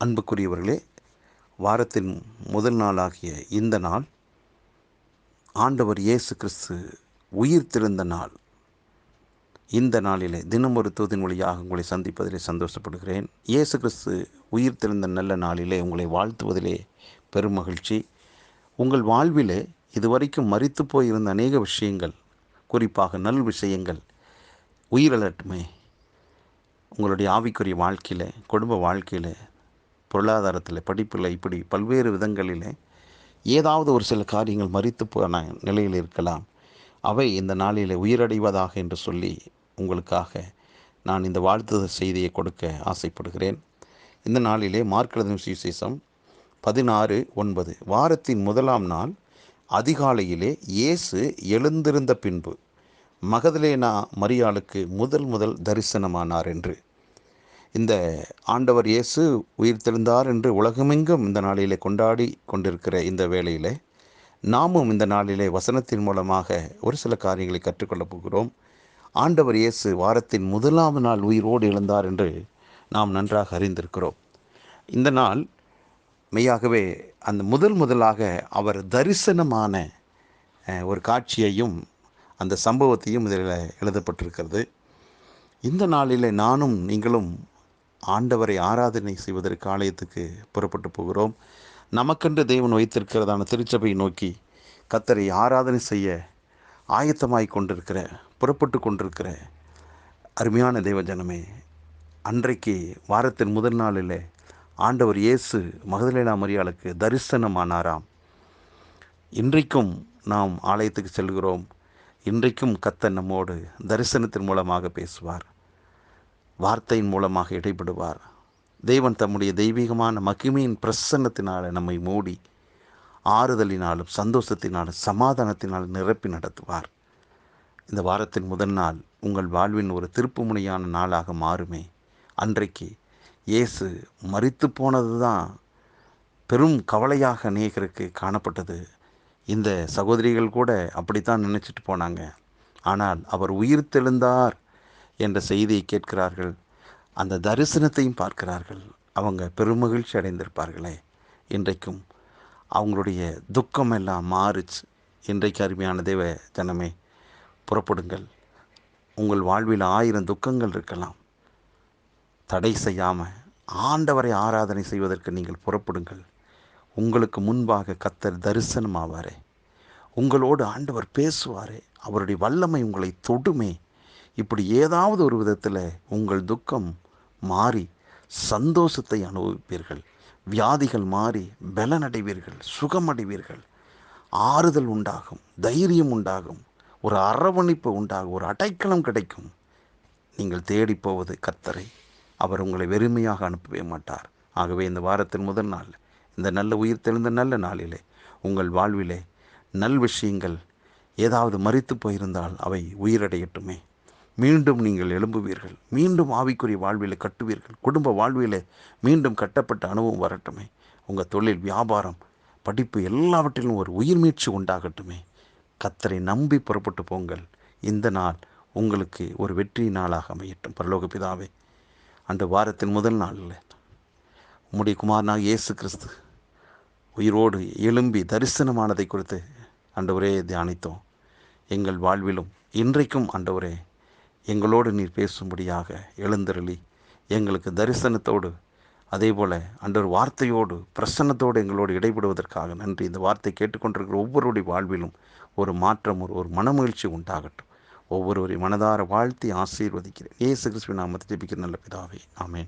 அன்புக்குரியவர்களே வாரத்தின் முதல் நாளாகிய இந்த நாள் ஆண்டவர் இயேசு கிறிஸ்து உயிர் திறந்த நாள். இந்த நாளிலே தினம் ஒரு தூதின் வழியாக உங்களை சந்திப்பதிலே சந்தோஷப்படுகிறேன். இயேசு கிறிஸ்து உயிர் திறந்த நல்ல நாளிலே உங்களை வாழ்த்துவதிலே பெரும் மகிழ்ச்சி உங்கள் வாழ்விலே இதுவரைக்கும் மறித்து போயிருந்த அநேக விஷயங்கள் குறிப்பாக நல் விஷயங்கள் உயிரலட்டுமே உங்களுடைய ஆவிக்குரிய வாழ்க்கையில் குடும்ப வாழ்க்கையில் பொருளாதாரத்தில் படிப்பில் இப்படி பல்வேறு விதங்களில் ஏதாவது ஒரு சில காரியங்கள் மறித்து போன நிலையில் இருக்கலாம். அவை இந்த நாளில் உயிரடைவதாக என்று சொல்லி உங்களுக்காக நான் இந்த வாழ்த்து செய்தியை கொடுக்க ஆசைப்படுகிறேன். இந்த நாளிலே மார்க்கெழுதும் சுவிசேஷம் பதினாறு ஒன்பது. வாரத்தின் முதலாம் நாள் அதிகாலையிலே இயேசு எழுந்திருந்த பின்பு மகதலேனா மரியாளுக்கு முதல் முதல் தரிசனமானார் என்று. இந்த ஆண்டவர் இயேசு உயிர் தெழுந்தார் என்று உலகமெங்கும் இந்த நாளிலே கொண்டாடி கொண்டிருக்கிற இந்த வேளையிலே நாமும் இந்த நாளிலே வசனத்தின் மூலமாக ஒரு சில காரியங்களை கற்றுக்கொள்ளப் போகிறோம். ஆண்டவர் இயேசு வாரத்தின் முதலாம் நாள் உயிரோடு எழுந்தார் என்று நாம் நன்றாக அறிந்திருக்கிறோம். இந்த நாள் மெய்யாகவே அந்த முதல் முதலாக அவர் தரிசனமான ஒரு காட்சியையும் அந்த சம்பவத்தையும் இதில் எழுதப்பட்டிருக்கிறது. இந்த நாளில் நானும் நீங்களும் ஆண்டவரை ஆராதனை செய்வதற்கு ஆலயத்துக்கு புறப்பட்டு போகிறோம். நமக்கென்று தேவன் வைத்திருக்கிறதான திருச்சபையை நோக்கி கத்தரை ஆராதனை செய்ய ஆயத்தமாய் கொண்டிருக்கிற புறப்பட்டு கொண்டிருக்கிற அருமையான தெய்வ ஜனமே அன்றைக்கு வாரத்தின் முதல் நாளில் ஆண்டவர் இயேசு மகதலேனா மரியாளுக்கு தரிசனமானாராம். இன்றைக்கும் நாம் ஆலயத்துக்கு செல்கிறோம். இன்றைக்கும் கத்தர் நம்மோடு தரிசனத்தின் மூலமாக பேசுவார். வார்த்தையின் மூலமாக இடைபடுவார். தேவன் தம்முடைய தெய்வீகமான மகிமையின் பிரசன்னத்தினால் நம்மை மூடி ஆறுதலினாலும் சந்தோஷத்தினாலும் சமாதானத்தினாலும் நிரப்பி நடத்துவார். இந்த வாரத்தின் முதல் நாள் உங்கள் வாழ்வின் ஒரு திருப்பு முனையான நாளாக மாறுமே. அன்றைக்கு இயேசு மறித்து போனது தான் பெரும் கவலையாக அநேகருக்கு காணப்பட்டது. இந்த சகோதரிகள் கூட அப்படித்தான் நினச்சிட்டு போனாங்க. ஆனால் அவர் உயிர் தெழுந்தார். என்ற செய்தியை கேட்கிறார்கள். அந்த தரிசனத்தையும் பார்க்கிறார்கள். அவங்க பெருமகிழ்ச்சி அடைந்திருப்பார்களே. இன்றைக்கும் அவங்களுடைய துக்கம் எல்லாம் மாறுச்சு. இன்றைக்கு அருமையான தேவ ஜனமே புறப்படுங்கள். உங்கள் வாழ்வில் ஆயிரம் துக்கங்கள் இருக்கலாம். தடை செய்யாமல் ஆண்டவரை ஆராதனை செய்வதற்கு நீங்கள் புறப்படுங்கள். உங்களுக்கு முன்பாக கத்தர் தரிசனமாவாரே. உங்களோடு ஆண்டவர் பேசுவாரே. அவருடைய வல்லமை உங்களை தொடுமே. இப்படி ஏதாவது ஒரு விதத்தில் உங்கள் துக்கம் மாறி சந்தோஷத்தை அனுபவிப்பீர்கள். வியாதிகள் மாறி பலனடைவீர்கள் சுகமடைவீர்கள். ஆறுதல் உண்டாகும் தைரியம் உண்டாகும் ஒரு அரவணைப்பு உண்டாகும் ஒரு அடைக்கலம் கிடைக்கும். நீங்கள் தேடி போவது கத்தரை அவர் உங்களை வெறுமையாக அனுப்பவே மாட்டார். ஆகவே இந்த வாரத்தின் முதல் நாள் இந்த நல்ல உயிர் தெளிந்த நல்ல நாளிலே உங்கள் வாழ்விலே நல் விஷயங்கள் ஏதாவது மறித்து போயிருந்தால் அவை உயிரடையட்டுமே. மீண்டும் நீங்கள் எழும்புவீர்கள். மீண்டும் ஆவிக்குரிய வாழ்வில் கட்டுவீர்கள். குடும்ப வாழ்வில் மீண்டும் கட்டப்பட்ட அனுபவம் வரட்டுமே. உங்கள் தொழில் வியாபாரம் படிப்பு எல்லாவற்றிலும் ஒரு உயிர் மீட்சி உண்டாகட்டுமே. கத்தரை நம்பி புறப்பட்டு போங்கள். இந்த நாள் உங்களுக்கு ஒரு வெற்றி நாளாக அமையட்டும். பரலோக பிதாவே அந்த வாரத்தின் முதல் நாளில் உம்முடைய குமாரனாக இயேசு கிறிஸ்து உயிரோடு எழும்பி தரிசனமானதை குறித்து அண்டவரே தியானித்தோம். எங்கள் வாழ்விலும் இன்றைக்கும் அண்டவரே எங்களோடு நீர் பேசும்படியாக எழுந்தருளி எங்களுக்கு தரிசனத்தோடு அதே போல் அன்றொரு வார்த்தையோடு பிரசன்னத்தோடு எங்களோடு இடைபடுவதற்காக நன்றி. இந்த வார்த்தை கேட்டுக்கொண்டிருக்கிற ஒவ்வொருடைய வாழ்விலும் ஒரு மாற்றம் ஒரு ஒரு மனமகிழ்ச்சி உண்டாகட்டும். ஒவ்வொருவரையும் மனதார வாழ்த்தி ஆசீர்வதிக்கிறேன். ஏசு கிறிஸ்துவின் நாமத்தை ஜெபிக்கிற நல்ல பிதாவே. ஆமேன்.